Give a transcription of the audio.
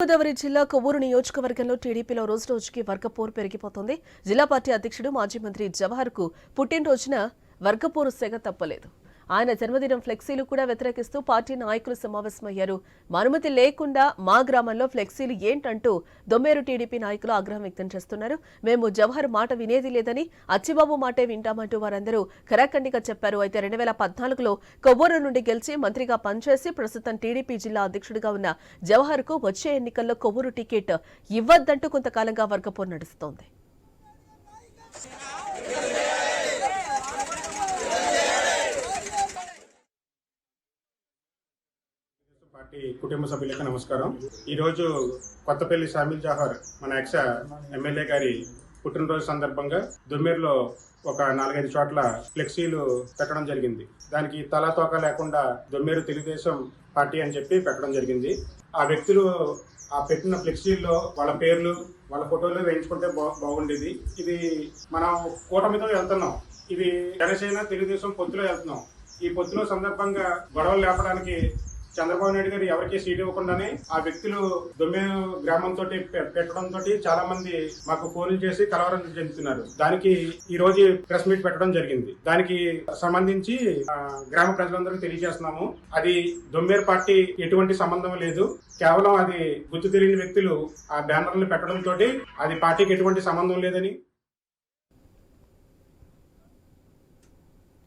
గోదావరి జిల్లా కొవ్వూరు నియోజకవర్గంలో టీడీపీలో రోజు రోజుకి వర్గపోరు పెరిగిపోతోంది. జిల్లా పార్టీ అధ్యక్షుడు మాజీ మంత్రి జవహర్కు పుట్టినరోజున వర్గపోరు సెగ తప్పలేదు. ఆయన జన్మదినం ఫ్లెక్సీలు కూడా వ్యతిరేకిస్తూ పార్టీ నాయకులు సమావేశమయ్యారు. అనుమతి లేకుండా మా గ్రామంలో ఫ్లెక్సీలు ఏంటంటూ దొమ్మేరు టీడీపీ నాయకులు ఆగ్రహం వ్యక్తం చేస్తున్నారు. మేము జవహర్ మాట వినేది లేదని అచ్చిబాబు మాటే వింటామంటూ వారందరూ ఖరాఖండిగా చెప్పారు. అయితే రెండు వేల పద్నాలుగులో కొవ్వూరు నుండి గెలిచి మంత్రిగా పనిచేసి ప్రస్తుతం టీడీపీ జిల్లా అధ్యక్షుడిగా ఉన్న జవహర్కు వచ్చే ఎన్నికల్లో కొవ్వూరు టికెట్ ఇవ్వద్దంటూ కొంతకాలంగా వర్గపోరు నడుస్తోంది. పార్టీ కుటుంబ సభ్యులకు నమస్కారం. ఈరోజు కొత్తపల్లి షామిల్ జవహర్ మన ఎక్స ఎమ్మెల్యే గారి పుట్టినరోజు సందర్భంగా దుమ్మేరులో ఒక నాలుగైదు చోట్ల ఫ్లెక్సీలు పెట్టడం జరిగింది. దానికి తలా తోక లేకుండా దుమ్మేరు తెలుగుదేశం పార్టీ అని చెప్పి పెట్టడం జరిగింది. ఆ వ్యక్తులు ఆ పెట్టిన ఫ్లెక్సీల్లో వాళ్ళ పేర్లు వాళ్ళ ఫోటోలు వేయించుకుంటే బాగుండేది. ఇది మనం కూటమితో వెళ్తున్నాం. ఇది జనసేన తెలుగుదేశం పొత్తులో వెళ్తున్నాం. ఈ పొత్తులో సందర్భంగా గొడవలు లేపడానికి చంద్రబాబు నాయుడు గారు ఎవరికి సీట్ ఇవ్వకుండానే ఆ వ్యక్తులు దొమ్మె గ్రామం తోటి చాలా మంది మాకు ఫోన్లు చేసి కలవరం చెందుతున్నారు. దానికి ఈ రోజు ప్రెస్ మీట్ పెట్టడం జరిగింది. దానికి సంబంధించి గ్రామ ప్రజలందరికీ తెలియజేస్తున్నాము. అది దొమ్మేరు పార్టీ ఎటువంటి సంబంధం లేదు. కేవలం అది గుర్తు తెలియని వ్యక్తులు ఆ బ్యానర్లు పెట్టడంతో అది పార్టీకి ఎటువంటి సంబంధం లేదని